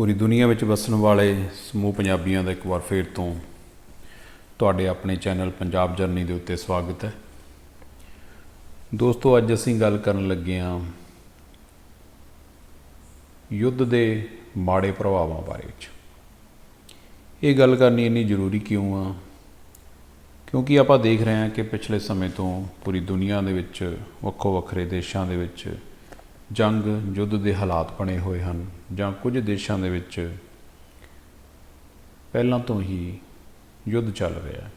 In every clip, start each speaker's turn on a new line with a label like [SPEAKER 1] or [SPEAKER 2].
[SPEAKER 1] ਪੂਰੀ ਦੁਨੀਆ ਵਿੱਚ ਵਸਣ ਵਾਲੇ ਸਮੂਹ ਪੰਜਾਬੀਆਂ ਦਾ ਇੱਕ ਵਾਰ ਫੇਰ ਤੋਂ ਤੁਹਾਡੇ ਆਪਣੇ ਚੈਨਲ ਪੰਜਾਬ ਜਰਨੀ ਦੇ ਉੱਤੇ ਸਵਾਗਤ ਹੈ। ਦੋਸਤੋ, ਅੱਜ ਅਸੀਂ ਗੱਲ ਕਰਨ ਲੱਗੇ ਹਾਂ ਯੁੱਧ ਦੇ ਮਾੜੇ ਪ੍ਰਭਾਵਾਂ ਬਾਰੇ ਵਿੱਚ। ਇਹ ਗੱਲ ਕਰਨੀ ਇੰਨੀ ਜ਼ਰੂਰੀ ਕਿਉਂ ਆ? ਕਿਉਂਕਿ ਆਪਾਂ ਦੇਖ ਰਹੇ ਹਾਂ ਕਿ ਪਿਛਲੇ ਸਮੇਂ ਤੋਂ ਪੂਰੀ ਦੁਨੀਆ ਦੇ ਵਿੱਚ ਵੱਖੋ ਵੱਖਰੇ ਦੇਸ਼ਾਂ ਦੇ ਵਿੱਚ ਜੰਗ ਯੁੱਧ ਦੇ ਹਾਲਾਤ ਬਣੇ ਹੋਏ ਹਨ ਜਾਂ ਕੁਝ ਦੇਸ਼ਾਂ ਦੇ ਵਿੱਚ ਪਹਿਲਾਂ ਤੋਂ ਹੀ ਯੁੱਧ ਚੱਲ ਰਿਹਾ ਹੈ।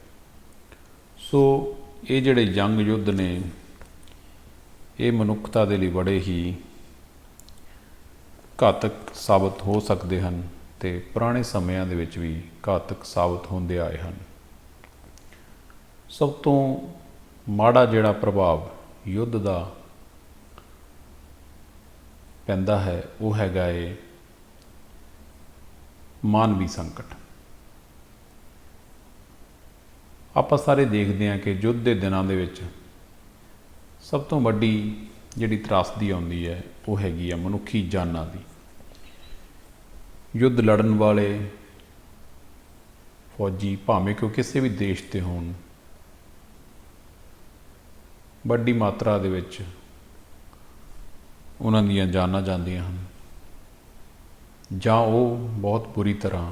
[SPEAKER 1] ਸੋ ਇਹ ਜਿਹੜੇ ਜੰਗ ਯੁੱਧ ਨੇ, ਇਹ ਮਨੁੱਖਤਾ ਦੇ ਲਈ ਬੜੇ ਹੀ ਘਾਤਕ ਸਾਬਤ ਹੋ ਸਕਦੇ ਹਨ ਤੇ ਪੁਰਾਣੇ ਸਮਿਆਂ ਦੇ ਵਿੱਚ ਵੀ ਘਾਤਕ ਸਾਬਤ ਹੁੰਦੇ ਆਏ ਹਨ। ਸਭ ਤੋਂ ਮਾੜਾ ਜਿਹੜਾ ਪ੍ਰਭਾਵ ਯੁੱਧ ਦਾ ਪੈਂਦਾ ਹੈ, ਉਹ ਹੈਗਾ ਏ ਮਾਨਵੀ ਸੰਕਟ। ਆਪਾਂ ਸਾਰੇ ਦੇਖਦੇ ਹਾਂ ਕਿ ਯੁੱਧ ਦੇ ਦਿਨਾਂ ਦੇ ਵਿੱਚ ਸਭ ਤੋਂ ਵੱਡੀ ਜਿਹੜੀ ਤਰਾਸਦੀ ਆਉਂਦੀ ਹੈ, ਉਹ ਹੈਗੀ ਆ ਮਨੁੱਖੀ ਜਾਨਾਂ ਦੀ। ਯੁੱਧ ਲੜਨ ਵਾਲੇ, ਫੌਜੀ ਭਾਵੇਂ ਕਿ ਉਹ ਕਿਸੇ ਵੀ ਦੇਸ਼ ਤੇ ਹੋਣ, ਵੱਡੀ ਮਾਤਰਾ ਦੇ ਵਿੱਚ ਉਹਨਾਂ ਦੀਆਂ ਜਾਨਾਂ ਜਾਂਦੀਆਂ ਹਨ। ਜਾਂ ਉਹ ਬਹੁਤ ਬੁਰੀ ਤਰ੍ਹਾਂ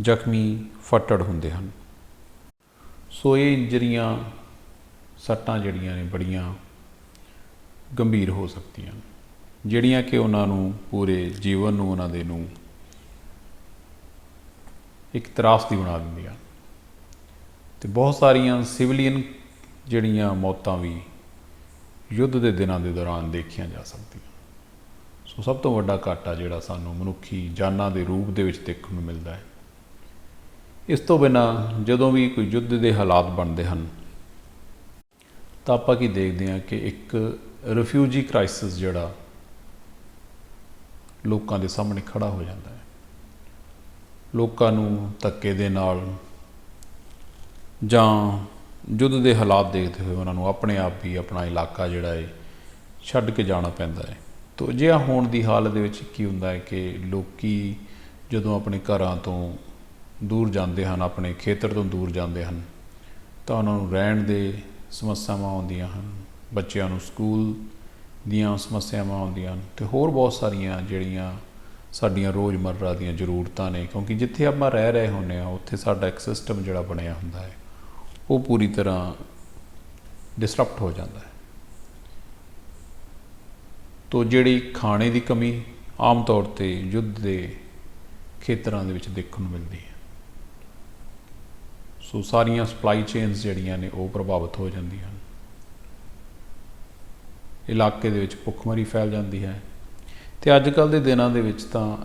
[SPEAKER 1] ਜ਼ਖਮੀ, ਫੱਟੜ ਹੁੰਦੇ ਹਨ। ਸੋ ਇਹ ਇੰਜਰੀਆਂ ਸੱਟਾਂ ਜਿਹੜੀਆਂ ਨੇ ਬੜੀਆਂ ਗੰਭੀਰ ਹੋ ਸਕਦੀਆਂ ਨੇ, ਜਿਹੜੀਆਂ ਕਿ ਉਹਨਾਂ ਨੂੰ ਪੂਰੇ ਜੀਵਨ ਨੂੰ, ਉਹਨਾਂ ਦੇ ਨੂੰ ਇੱਕ ਤਰਾਸਦੀ ਬਣਾ ਦਿੰਦੀਆਂ ਤੇ ਬਹੁਤ ਸਾਰੀਆਂ ਸਿਵਲੀਅਨ ਜਿਹੜੀਆਂ ਮੌਤਾਂ ਵੀ ਯੁੱਧ ਦੇ ਦਿਨਾਂ ਦੇ ਦੌਰਾਨ ਦੇਖੀਆਂ ਜਾ ਸਕਦੀਆਂ। ਸੋ ਸਭ ਤੋਂ ਵੱਡਾ ਘਾਟਾ ਜਿਹੜਾ ਸਾਨੂੰ ਮਨੁੱਖੀ ਜਾਨਾਂ ਦੇ ਰੂਪ ਦੇ ਵਿੱਚ ਦੇਖਣ ਨੂੰ ਮਿਲਦਾ ਹੈ। ਇਸ ਤੋਂ ਬਿਨਾ ਜਦੋਂ ਵੀ ਕੋਈ ਯੁੱਧ ਦੇ ਹਾਲਾਤ ਬਣਦੇ ਹਨ, ਤਾਂ ਆਪਾਂ ਕੀ ਦੇਖਦੇ ਹਾਂ ਕਿ ਇੱਕ ਰਿਫਿਊਜੀ ਕ੍ਰਾਈਸਿਸ ਜਿਹੜਾ ਲੋਕਾਂ ਦੇ ਸਾਹਮਣੇ ਖੜਾ ਹੋ ਜਾਂਦਾ ਹੈ। ਲੋਕਾਂ ਨੂੰ ਧੱਕੇ ਦੇ ਨਾਲ ਜਾਂ ਯੁੱਧ ਦੇ ਹਾਲਾਤ ਦੇਖਦੇ ਹੋਏ ਉਹਨਾਂ ਨੂੰ ਆਪਣੇ ਆਪ ਹੀ ਆਪਣਾ ਇਲਾਕਾ ਜਿਹੜਾ ਹੈ ਛੱਡ ਕੇ ਜਾਣਾ ਪੈਂਦਾ ਹੈ ਤੋ ਅਜਿਹਾ ਹੋਣ ਦੀ ਹਾਲਤ ਦੇ ਵਿੱਚ ਕੀ ਹੁੰਦਾ ਹੈ ਕਿ ਲੋਕੀ ਜਦੋਂ ਆਪਣੇ ਘਰਾਂ ਤੋਂ ਦੂਰ ਜਾਂਦੇ ਹਨ, ਆਪਣੇ ਖੇਤਰ ਤੋਂ ਦੂਰ ਜਾਂਦੇ ਹਨ, ਤਾਂ ਉਹਨਾਂ ਨੂੰ ਰਹਿਣ ਦੇ ਸਮੱਸਿਆਵਾਂ ਆਉਂਦੀਆਂ ਹਨ। ਬੱਚਿਆਂ ਨੂੰ ਸਕੂਲ ਦੀਆਂ ਸਮੱਸਿਆਵਾਂ ਆਉਂਦੀਆਂ ਹਨ ਤੇ ਹੋਰ ਬਹੁਤ ਸਾਰੀਆਂ ਜਿਹੜੀਆਂ ਸਾਡੀਆਂ ਰੋਜ਼ਮਰਰਾ ਦੀਆਂ ਜ਼ਰੂਰਤਾਂ ਨੇ, ਕਿਉਂਕਿ ਜਿੱਥੇ ਆਪਾਂ ਰਹਿ ਰਹੇ ਹੁੰਦੇ ਆ ਉੱਥੇ ਸਾਡਾ ਇੱਕ ਸਿਸਟਮ ਜਿਹੜਾ ਬਣਿਆ ਹੁੰਦਾ ਹੈ ਉਹ ਪੂਰੀ ਤਰ੍ਹਾਂ ਡਿਸਰਪਟ ਹੋ ਜਾਂਦਾ ਹੈ। ਤੋ ਜਿਹੜੀ ਖਾਣੇ ਦੀ ਕਮੀ ਆਮ ਤੌਰ ਤੇ ਯੁੱਧ ਦੇ ਖੇਤਰਾਂ ਦੇ ਵਿੱਚ ਦੇਖਣ ਨੂੰ ਮਿਲਦੀ ਹੈ। ਸੋ ਸਾਰੀਆਂ ਸਪਲਾਈ ਚੇਨਸ ਜਿਹੜੀਆਂ ਨੇ ਉਹ ਪ੍ਰਭਾਵਿਤ ਹੋ ਜਾਂਦੀਆਂ ਹਨ। ਇਲਾਕੇ ਦੇ ਵਿੱਚ ਭੁੱਖਮਰੀ ਫੈਲ ਜਾਂਦੀ ਹੈ। ਤੇ ਅੱਜ ਕੱਲ ਦੇ ਦਿਨਾਂ ਦੇ ਵਿੱਚ ਤਾਂ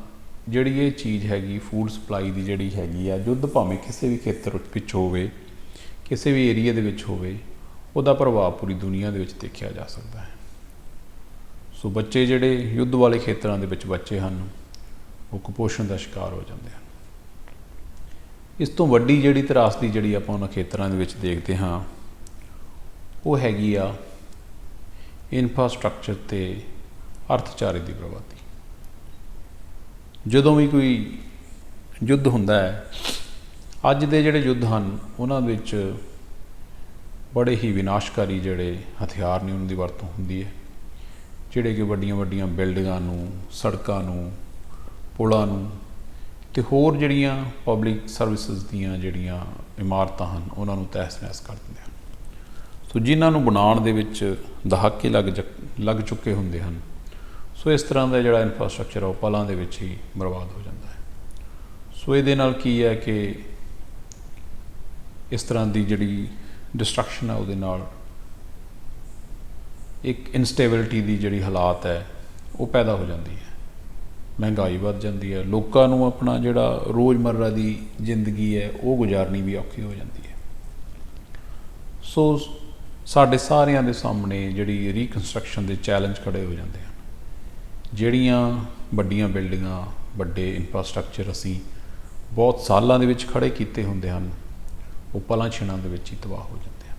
[SPEAKER 1] ਜਿਹੜੀ ਇਹ ਚੀਜ਼ ਹੈਗੀ ਫੂਡ ਸਪਲਾਈ ਦੀ ਜਿਹੜੀ ਹੈਗੀ ਆ, ਯੁੱਧ ਭਾਵੇਂ ਕਿਸੇ ਵੀ ਖੇਤਰ ਵਿੱਚ ਹੋਵੇ ਕਿਸੇ ਵੀ ਏਰੀਆ ਦੇ ਵਿੱਚ ਹੋਵੇ, ਉਹਦਾ ਪ੍ਰਭਾਵ ਪੂਰੀ ਦੁਨੀਆ ਦੇ ਵਿੱਚ ਦੇਖਿਆ ਜਾ ਸਕਦਾ ਹੈ। ਸੋ ਬੱਚੇ ਜਿਹੜੇ ਯੁੱਧ ਵਾਲੇ ਖੇਤਰਾਂ ਦੇ ਵਿੱਚ ਬੱਚੇ ਹਨ, ਉਹ ਕੁਪੋਸ਼ਣ ਦਾ ਸ਼ਿਕਾਰ ਹੋ ਜਾਂਦੇ ਹਨ। ਇਸ ਤੋਂ ਵੱਡੀ ਜਿਹੜੀ ਤਰਾਸਦੀ ਜਿਹੜੀ ਆਪਾਂ ਉਹਨਾਂ ਖੇਤਰਾਂ ਦੇ ਵਿੱਚ ਦੇਖਦੇ ਹਾਂ, ਉਹ ਹੈਗੀ ਆ ਇਨਫਰਾਸਟ੍ਰਕਚਰ ਤੇ ਅਰਥਚਾਰੇ ਦੀ ਬਰਬਾਦੀ ਜਦੋਂ ਵੀ ਕੋਈ ਯੁੱਧ ਹੁੰਦਾ ਹੈ ਅੱਜ ਦੇ ਜਿਹੜੇ ਯੁੱਧ ਹਨ, ਉਹਨਾਂ ਵਿੱਚ ਬੜੇ ਹੀ ਵਿਨਾਸ਼ਕਾਰੀ ਜਿਹੜੇ ਹਥਿਆਰ ਨੇ ਉਹਨਾਂ ਦੀ ਵਰਤੋਂ ਹੁੰਦੀ ਹੈ। ਜਿਹੜੇ ਕਿ ਵੱਡੀਆਂ ਵੱਡੀਆਂ ਬਿਲਡਿੰਗਾਂ ਨੂੰ, ਸੜਕਾਂ ਨੂੰ, ਪੁਲਾਂ ਨੂੰ ਤੇ ਹੋਰ ਜਿਹੜੀਆਂ ਪਬਲਿਕ ਸਰਵਿਸਿਜ਼ ਦੀਆਂ ਜਿਹੜੀਆਂ ਇਮਾਰਤਾਂ ਹਨ, ਉਹਨਾਂ ਨੂੰ ਤਹਿਸ-ਨਹਿਸ ਕਰ ਦਿੰਦੇ ਹਨ। ਸੋ ਜਿਨ੍ਹਾਂ ਨੂੰ ਬਣਾਉਣ ਦੇ ਵਿੱਚ ਦਹਾਕੇ ਲੱਗ ਜਕ- ਲੱਗ ਚੁੱਕੇ ਹੁੰਦੇ ਹਨ, ਸੋ ਇਸ ਤਰ੍ਹਾਂ ਦਾ ਜਿਹੜਾ ਇਨਫਰਾਸਟ੍ਰਕਚਰ ਹੈ ਉਹ ਪਲਾਂ ਦੇ ਵਿੱਚ ਹੀ ਬਰਬਾਦ ਹੋ ਜਾਂਦਾ ਹੈ। ਸੋ ਇਹਦੇ ਨਾਲ ਕੀ ਹੈ ਕਿ ਇਸ ਤਰ੍ਹਾਂ ਦੀ ਜਿਹੜੀ ਡਿਸਟਰਕਸ਼ਨ ਹੈ ਉਹਦੇ ਨਾਲ ਇੱਕ ਇਨਸਟੇਬਿਲਟੀ ਦੀ ਜਿਹੜੀ ਹਾਲਾਤ ਹੈ, ਉਹ ਪੈਦਾ ਹੋ ਜਾਂਦੀ ਹੈ। ਮਹਿੰਗਾਈ ਵੱਧ ਜਾਂਦੀ ਹੈ। ਲੋਕਾਂ ਨੂੰ ਆਪਣਾ ਜਿਹੜਾ ਰੋਜ਼ਮਰਰਾ ਦੀ ਜ਼ਿੰਦਗੀ ਹੈ, ਉਹ ਗੁਜ਼ਾਰਨੀ ਵੀ ਔਖੀ ਹੋ ਜਾਂਦੀ ਹੈ। ਸੋ ਸਾਡੇ ਸਾਰਿਆਂ ਦੇ ਸਾਹਮਣੇ ਜਿਹੜੀ ਰੀਕਨਸਟਰਕਸ਼ਨ ਦੇ ਚੈਲੰਜ ਖੜੇ ਹੋ ਜਾਂਦੇ ਹਨ। ਜਿਹੜੀਆਂ ਵੱਡੀਆਂ ਬਿਲਡਿੰਗਾਂ ਵੱਡੇ ਇਨਫਰਾਸਟ੍ਰਕਚਰ ਅਸੀਂ ਬਹੁਤ ਸਾਲਾਂ ਦੇ ਵਿੱਚ ਖੜੇ ਕੀਤੇ ਹੁੰਦੇ ਹਨ ਉਹ ਪਲਾਂ ਛਿਣਾਂ ਦੇ ਵਿੱਚ ਹੀ ਤਬਾਹ ਹੋ ਜਾਂਦੇ ਹਨ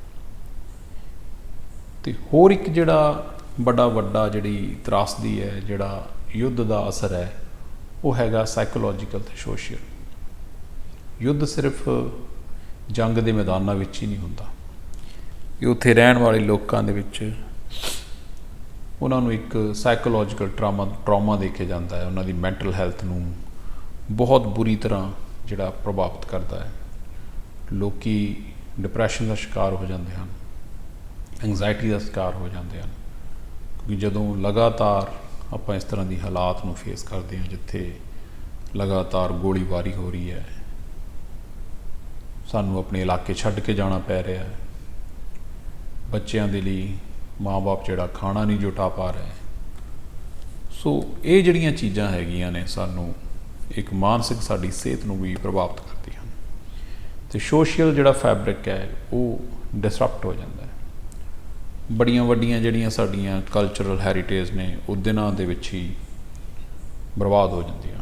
[SPEAKER 1] ਤੇ ਹੋਰ ਇੱਕ ਜਿਹੜਾ ਬੜਾ ਵੱਡਾ ਜਿਹੜੀ ਤਰਾਸਦੀ ਹੈ, ਜਿਹੜਾ ਯੁੱਧ ਦਾ ਅਸਰ ਹੈ, ਉਹ ਹੈਗਾ ਸਾਈਕੋਲੋਜੀਕਲ ਤੇ ਸ਼ੋਸ਼ੀਅਲ ਯੁੱਧ ਸਿਰਫ ਜੰਗ ਦੇ ਮੈਦਾਨਾਂ ਵਿੱਚ ਹੀ ਨਹੀਂ ਹੁੰਦਾ। ਕਿ ਉੱਥੇ ਰਹਿਣ ਵਾਲੇ ਲੋਕਾਂ ਦੇ ਵਿੱਚ ਉਹਨਾਂ ਨੂੰ ਇੱਕ ਸਾਈਕੋਲੋਜੀਕਲ ਟਰਾਮਾ ਟਰਾਮਾ ਦੇ ਜਾਂਦਾ ਹੈ। ਉਹਨਾਂ ਦੀ ਮੈਂਟਲ ਹੈਲਥ ਨੂੰ ਬਹੁਤ ਬੁਰੀ ਤਰ੍ਹਾਂ ਜਿਹੜਾ ਪ੍ਰਭਾਵਿਤ ਕਰਦਾ ਹੈ। ਲੋਕੀ ਡਿਪਰੈਸ਼ਨ ਦਾ ਸ਼ਿਕਾਰ ਹੋ ਜਾਂਦੇ ਹਨ ਐਂਗਜ਼ਾਇਟੀ ਦਾ ਸ਼ਿਕਾਰ ਹੋ ਜਾਂਦੇ ਹਨ, ਕਿਉਂਕਿ ਜਦੋਂ ਲਗਾਤਾਰ ਆਪਾਂ ਇਸ ਤਰ੍ਹਾਂ ਦੀ ਹਾਲਾਤ ਨੂੰ ਫੇਸ ਕਰਦੇ ਹਾਂ ਜਿੱਥੇ ਲਗਾਤਾਰ ਗੋਲੀਬਾਰੀ ਹੋ ਰਹੀ ਹੈ, ਸਾਨੂੰ ਆਪਣੇ ਇਲਾਕੇ ਛੱਡ ਕੇ ਜਾਣਾ ਪੈ ਰਿਹਾ ਹੈ, ਬੱਚਿਆਂ ਦੇ ਲਈ ਮਾਪੇ ਜਿਹੜਾ ਖਾਣਾ ਨਹੀਂ ਜੁਟਾ ਪਾ ਰਹੇ, ਸੋ ਇਹ ਜਿਹੜੀਆਂ ਚੀਜ਼ਾਂ ਹੈਗੀਆਂ ਨੇ ਸਾਨੂੰ ਇੱਕ ਮਾਨਸਿਕ ਸਾਡੀ ਸਿਹਤ ਨੂੰ ਵੀ ਪ੍ਰਭਾਵਿਤ ਕਰਦੀਆਂ ਹਨ ਤੇ ਸੋਸ਼ੀਅਲ ਜਿਹੜਾ ਫੈਬਰਿਕ ਹੈ, ਉਹ ਡਿਸਰਪਟ ਹੋ ਜਾਂਦਾ ਹੈ। ਬੜੀਆਂ ਵੱਡੀਆਂ ਜਿਹੜੀਆਂ ਸਾਡੀਆਂ ਕਲਚਰਲ ਹੈਰੀਟੇਜ ਨੇ, ਉਹ ਦਿਨਾਂ ਦੇ ਵਿੱਚ ਹੀ ਬਰਬਾਦ ਹੋ ਜਾਂਦੀਆਂ।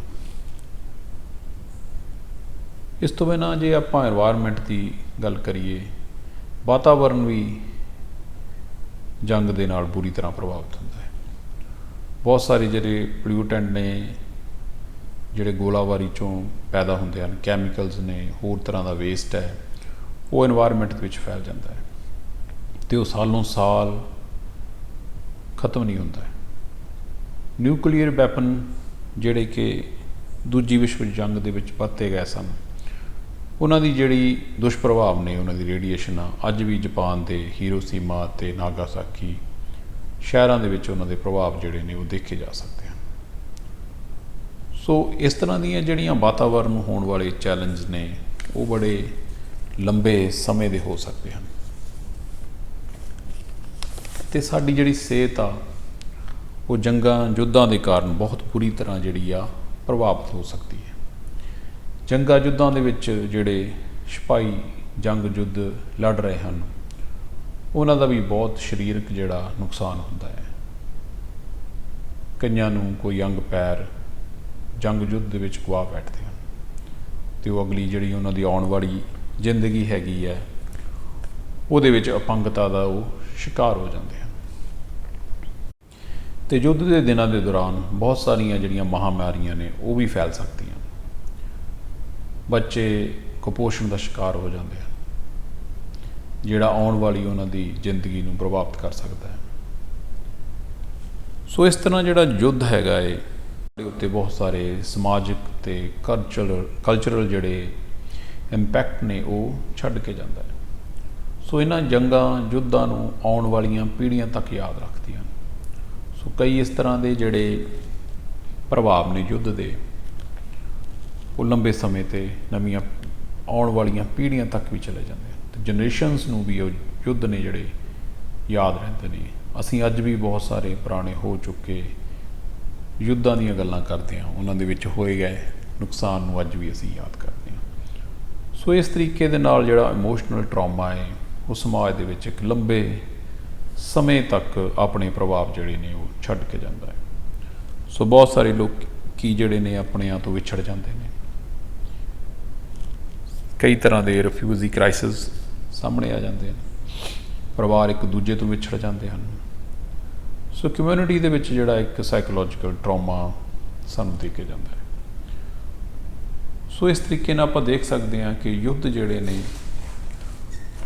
[SPEAKER 1] ਇਸ ਤੋਂ ਬਿਨਾ ਜੇ ਆਪਾਂ এনवायरमेंट ਦੀ ਗੱਲ ਕਰੀਏ, ਵਾਤਾਵਰਨ ਵੀ ਜੰਗ ਦੇ ਨਾਲ ਬੁਰੀ ਤਰ੍ਹਾਂ ਪ੍ਰਭਾਵਿਤ ਹੁੰਦਾ ਹੈ। ਬਹੁਤ ਸਾਰੇ ਜਿਹੜੇ ਪੋਲਿਊਟੈਂਟ ਨੇ ਜਿਹੜੇ ਗੋਲਾਬਾਰੀ ਚੋਂ ਪੈਦਾ ਹੁੰਦੇ ਹਨ ਕੈਮੀਕਲਸ ਨੇ, ਹੋਰ ਤਰ੍ਹਾਂ ਦਾ ਵੇਸਟ ਹੈ, ਉਹ এনवायरमेंट ਦੇ ਵਿੱਚ ਫੈਲ ਜਾਂਦਾ ਹੈ। ਤੇ ਉਹ ਸਾਲੋਂ ਸਾਲ ਖਤਮ ਨਹੀਂ ਹੁੰਦਾ ਨਿਊਕਲੀਅਰ ਵੈਪਨ ਜਿਹੜੇ ਕਿ ਦੂਜੀ ਵਿਸ਼ਵ ਜੰਗ ਦੇ ਵਿੱਚ ਵਰਤੇ ਗਏ ਸਨ, ਉਹਨਾਂ ਦੀ ਜਿਹੜੀ ਦੁਸ਼ਪ੍ਰਭਾਵ ਨੇ, ਉਹਨਾਂ ਦੀ ਰੇਡੀਏਸ਼ਨ ਆ, ਅੱਜ ਵੀ ਜਾਪਾਨ ਦੇ ਹੀਰੋਸ਼ੀਮਾ ਤੇ ਨਾਗਾਸਾਕੀ ਸ਼ਹਿਰਾਂ ਦੇ ਵਿੱਚ ਉਹਨਾਂ ਦੇ ਪ੍ਰਭਾਵ ਜਿਹੜੇ ਨੇ ਉਹ ਦੇਖੇ ਜਾ ਸਕਦੇ ਸੋ ਇਸ ਤਰ੍ਹਾਂ ਦੀਆਂ ਜਿਹੜੀਆਂ ਵਾਤਾਵਰਣ ਨੂੰ ਹੋਣ ਵਾਲੇ ਚੈਲੰਜ ਨੇ, ਉਹ ਬੜੇ ਲੰਬੇ ਸਮੇਂ ਦੇ ਹੋ ਸਕਦੇ ਹਨ। ਤੇ ਸਾਡੀ ਜਿਹੜੀ ਸਿਹਤ ਆ, ਉਹ ਜੰਗਾਂ ਯੁੱਧਾਂ ਦੇ ਕਾਰਨ ਬਹੁਤ ਬੁਰੀ ਤਰ੍ਹਾਂ ਜਿਹੜੀ ਆ, ਪ੍ਰਭਾਵਿਤ ਹੋ ਸਕਦੀ ਹੈ। ਜੰਗਾਂ ਯੁੱਧਾਂ ਦੇ ਵਿੱਚ ਜਿਹੜੇ ਸਿਪਾਹੀ ਜੰਗ ਯੁੱਧ ਲੜ ਰਹੇ ਹਨ, ਉਹਨਾਂ ਦਾ ਵੀ ਬਹੁਤ ਸਰੀਰਕ ਜਿਹੜਾ ਨੁਕਸਾਨ ਹੁੰਦਾ ਹੈ। ਕਈਆਂ ਨੂੰ ਕੋਈ ਅੰਗ, ਪੈਰ ਜੰਗ ਯੁੱਧ ਦੇ ਵਿੱਚ ਗਵਾ ਬੈਠਦੇ ਹਨ ਤੇ ਉਹ ਅਗਲੀ ਜਿਹੜੀ ਉਹਨਾਂ ਦੀ ਆਉਣ ਵਾਲੀ ਜ਼ਿੰਦਗੀ ਹੈਗੀ ਹੈ, ਉਹਦੇ ਵਿੱਚ ਅਪੰਗਤਾ ਦਾ ਉਹ ਸ਼ਿਕਾਰ ਹੋ ਜਾਂਦੇ ਹਨ ਤੇ ਯੁੱਧ ਦੇ ਦਿਨਾਂ ਦੇ ਦੌਰਾਨ ਬਹੁਤ ਸਾਰੀਆਂ ਜਿਹੜੀਆਂ ਮਹਾਮਾਰੀਆਂ ਨੇ, ਉਹ ਵੀ ਫੈਲ ਸਕਦੀਆਂ। ਬੱਚੇ ਕੁਪੋਸ਼ਣ ਦਾ ਸ਼ਿਕਾਰ ਹੋ ਜਾਂਦੇ ਹਨ ਜਿਹੜਾ ਆਉਣ ਵਾਲੀ ਉਹਨਾਂ ਦੀ ਜ਼ਿੰਦਗੀ ਨੂੰ ਪ੍ਰਭਾਵਿਤ ਕਰ ਸਕਦਾ ਹੈ। ਸੋ ਇਸ ਤਰ੍ਹਾਂ ਜਿਹੜਾ ਯੁੱਧ ਹੈਗਾ ਏ ਦੇ ਉੱਤੇ ਬਹੁਤ ਸਾਰੇ ਸਮਾਜਿਕ ਤੇ ਕਲਚਰਲ ਕਲਚਰਲ ਜਿਹੜੇ ਇੰਪੈਕਟ ਨੇ ਉਹ ਛੱਡ ਕੇ ਜਾਂਦਾ ਹੈ। ਸੋ ਇਹਨਾਂ ਜੰਗਾਂ, ਯੁੱਧਾਂ ਨੂੰ ਆਉਣ ਵਾਲੀਆਂ ਪੀੜ੍ਹੀਆਂ ਤੱਕ ਯਾਦ ਰੱਖਦੀਆਂ ਹਨ। ਸੋ ਕਈ ਇਸ ਤਰ੍ਹਾਂ ਦੇ ਜਿਹੜੇ ਪ੍ਰਭਾਵ ਨੇ ਯੁੱਧ ਦੇ, ਉਹ ਲੰਬੇ ਸਮੇਂ ਤੇ ਨਵੀਆਂ ਆਉਣ ਵਾਲੀਆਂ ਪੀੜ੍ਹੀਆਂ ਤੱਕ ਵੀ ਚਲੇ ਜਾਂਦੇ ਹਨ। ਤੇ ਜਨਰੇਸ਼ਨਸ ਨੂੰ ਵੀ ਉਹ ਯੁੱਧ ਨੇ ਜਿਹੜੇ ਯਾਦ ਰਹਿੰਦੇ ਨੇ। ਅਸੀਂ ਅੱਜ ਵੀ ਬਹੁਤ ਸਾਰੇ ਪੁਰਾਣੇ ਹੋ ਚੁੱਕੇ ਯੁੱਧਾਂ ਦੀਆਂ ਗੱਲਾਂ ਕਰਦੇ ਹਾਂ। ਉਹਨਾਂ ਦੇ ਵਿੱਚ ਹੋਏ ਗਏ ਨੁਕਸਾਨ ਨੂੰ ਅੱਜ ਵੀ ਅਸੀਂ ਯਾਦ ਕਰਦੇ ਹਾਂ। ਸੋ ਇਸ ਤਰੀਕੇ ਦੇ ਨਾਲ ਜਿਹੜਾ ਇਮੋਸ਼ਨਲ ਟਰਾਮਾ ਹੈ, ਉਹ ਸਮਾਜ ਦੇ ਵਿੱਚ ਇੱਕ ਲੰਬੇ ਸਮੇਂ ਤੱਕ ਆਪਣੇ ਪ੍ਰਭਾਵ ਜਿਹੜੇ ਨੇ ਉਹ ਛੱਡ ਕੇ ਜਾਂਦਾ ਹੈ। ਸੋ ਬਹੁਤ ਸਾਰੇ ਲੋਕ ਕੀ ਜਿਹੜੇ ਨੇ ਆਪਣਿਆਂ ਤੋਂ ਵਿਛੜ ਜਾਂਦੇ ਨੇ। ਕਈ ਤਰ੍ਹਾਂ ਦੇ ਰਿਫਿਊਜੀ ਕ੍ਰਾਈਸਿਸ ਸਾਹਮਣੇ ਆ ਜਾਂਦੇ ਨੇ ਪਰਿਵਾਰ ਇੱਕ ਦੂਜੇ ਤੋਂ ਵਿਛੜ ਜਾਂਦੇ ਹਨ। ਸੋ ਕਮਿਊਨਿਟੀ ਦੇ ਵਿੱਚ ਜਿਹੜਾ ਇੱਕ ਸਾਈਕੋਲੋਜੀਕਲ ਟਰਾਮਾ ਸਾਨੂੰ ਦੇ ਜਾਂਦਾ ਹੈ। ਸੋ ਇਸ ਤਰੀਕੇ ਨਾਲ ਆਪਾਂ ਦੇਖ ਸਕਦੇ ਹਾਂ ਕਿ ਯੁੱਧ ਜਿਹੜੇ ਨੇ,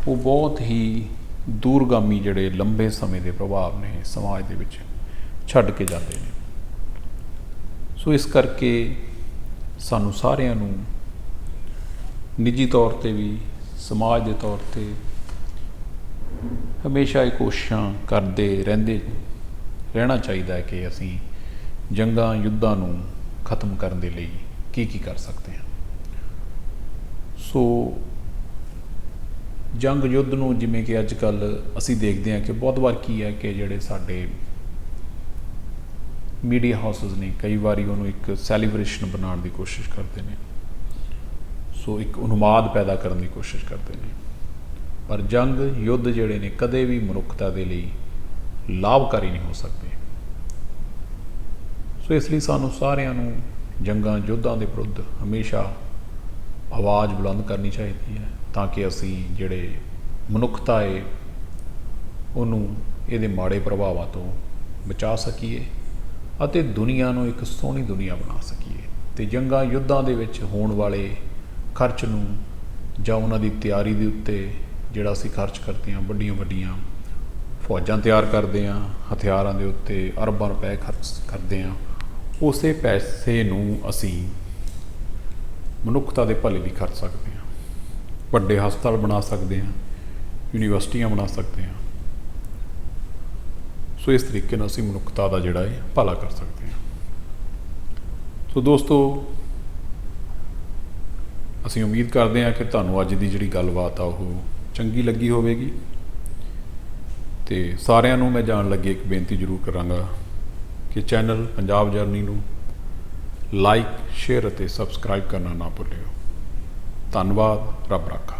[SPEAKER 1] ਉਹ ਬਹੁਤ ਹੀ ਦੂਰਗਾਮੀ ਜਿਹੜੇ ਲੰਬੇ ਸਮੇਂ ਦੇ ਪ੍ਰਭਾਵ ਨੇ ਸਮਾਜ ਦੇ ਵਿੱਚ ਛੱਡ ਕੇ ਜਾਂਦੇ ਨੇ। ਸੋ ਇਸ ਕਰਕੇ ਸਾਨੂੰ ਸਾਰਿਆਂ ਨੂੰ ਨਿੱਜੀ ਤੌਰ ਤੇ ਵੀ, ਸਮਾਜ ਦੇ ਤੌਰ ਤੇ ਹਮੇਸ਼ਾ ਇਹ ਕੋਸ਼ਿਸ਼ਾਂ ਕਰਦੇ ਰਹਿੰਦੇ ਰਹਿਣਾ ਚਾਹੀਦਾ ਹੈ ਕਿ ਅਸੀਂ ਜੰਗਾਂ, ਯੁੱਧਾਂ ਨੂੰ ਖਤਮ ਕਰਨ ਦੇ ਲਈ ਕੀ ਕੀ ਕਰ ਸਕਦੇ ਹਾਂ। ਸੋ ਜੰਗ, ਯੁੱਧ ਨੂੰ ਜਿਵੇਂ ਕਿ ਅੱਜ ਕੱਲ ਅਸੀਂ ਦੇਖਦੇ ਹਾਂ ਕਿ ਬਹੁਤ ਵਾਰ ਕੀ ਹੈ ਕਿ ਜਿਹੜੇ ਸਾਡੇ ਮੀਡੀਆ ਹਾਊਸਸ ਨੇ, ਕਈ ਵਾਰੀ ਉਹਨੂੰ ਇੱਕ ਸੈਲੀਬ੍ਰੇਸ਼ਨ ਬਣਾਉਣ ਦੀ ਕੋਸ਼ਿਸ਼ ਕਰਦੇ ਨੇ। ਸੋ ਇੱਕ ਉਨਮਾਦ ਪੈਦਾ ਕਰਨ ਦੀ ਕੋਸ਼ਿਸ਼ ਕਰਦੇ ਨੇ। ਪਰ ਜੰਗ, ਯੁੱਧ ਜਿਹੜੇ ਨੇ, ਕਦੇ ਵੀ ਮਨੁੱਖਤਾ ਦੇ ਲਈ ਲਾਭਕਾਰੀ ਨਹੀਂ ਹੋ ਸਕਦੇ। ਸੋ ਇਸ ਲਈ ਸਾਨੂੰ ਸਾਰਿਆਂ ਨੂੰ ਜੰਗਾਂ ਯੁੱਧਾਂ ਦੇ ਵਿਰੁੱਧ ਹਮੇਸ਼ਾ ਆਵਾਜ਼ ਬੁਲੰਦ ਕਰਨੀ ਚਾਹੀਦੀ ਹੈ ਤਾਂ ਕਿ ਅਸੀਂ ਜਿਹੜੇ ਮਨੁੱਖਤਾ ਏ ਉਹਨੂੰ ਇਹਦੇ ਮਾੜੇ ਪ੍ਰਭਾਵਾਂ ਤੋਂ ਬਚਾ ਸਕੀਏ ਅਤੇ ਦੁਨੀਆ ਨੂੰ ਇੱਕ ਸੋਹਣੀ ਦੁਨੀਆ ਬਣਾ ਸਕੀਏ। ਤੇ ਜੰਗਾਂ ਯੁੱਧਾਂ ਦੇ ਵਿੱਚ ਹੋਣ ਵਾਲੇ ਖਰਚ ਨੂੰ ਜਾਂ ਉਹਨਾਂ ਦੀ ਤਿਆਰੀ ਦੇ ਉੱਤੇ ਜਿਹੜਾ ਅਸੀਂ ਖਰਚ ਕਰਦੇ ਹਾਂ ਵੱਡੀਆਂ ਵੱਡੀਆਂ ਫੌਜਾਂ ਤਿਆਰ ਕਰਦੇ ਹਾਂ ਹਥਿਆਰਾਂ ਦੇ ਉੱਤੇ ਅਰਬਾਂ ਰੁਪਏ ਖਰਚ ਕਰਦੇ ਹਾਂ ਉਸੇ ਪੈਸੇ ਨੂੰ ਅਸੀਂ ਮਨੁੱਖਤਾ ਦੇ ਭਲੇ ਲਈ ਖਰਚ ਸਕਦੇ ਹਾਂ ਵੱਡੇ ਹਸਪਤਾਲ ਬਣਾ ਸਕਦੇ ਹਾਂ ਯੂਨੀਵਰਸਿਟੀਆਂ ਬਣਾ ਸਕਦੇ ਹਾਂ ਸੋ ਇਸ ਤਰੀਕੇ ਨਾਲ ਅਸੀਂ ਮਨੁੱਖਤਾ ਦਾ ਜਿਹੜਾ ਹੈ ਭਲਾ ਕਰ ਸਕਦੇ ਹਾਂ ਸੋ ਦੋਸਤੋ, ਅਸੀਂ ਉਮੀਦ ਕਰਦੇ ਹਾਂ ਕਿ ਤੁਹਾਨੂੰ ਅੱਜ ਦੀ ਜਿਹੜੀ ਗੱਲਬਾਤ ਆ ਉਹ ਚੰਗੀ ਲੱਗੀ ਹੋਵੇਗੀ। ਤੇ ਸਾਰਿਆਂ ਨੂੰ ਮੈਂ ਜਾਣ ਲੱਗੇ ਇੱਕ ਬੇਨਤੀ ਜ਼ਰੂਰ ਕਰਾਂਗਾ ਕਿ ਚੈਨਲ ਪੰਜਾਬ ਜਰਨੀ ਨੂੰ ਲਾਈਕ, ਸ਼ੇਅਰ ਅਤੇ ਸਬਸਕ੍ਰਾਈਬ ਕਰਨਾ ਨਾ ਭੁੱਲਿਓ। ਧੰਨਵਾਦ, ਰੱਬ ਰਾਖਾ।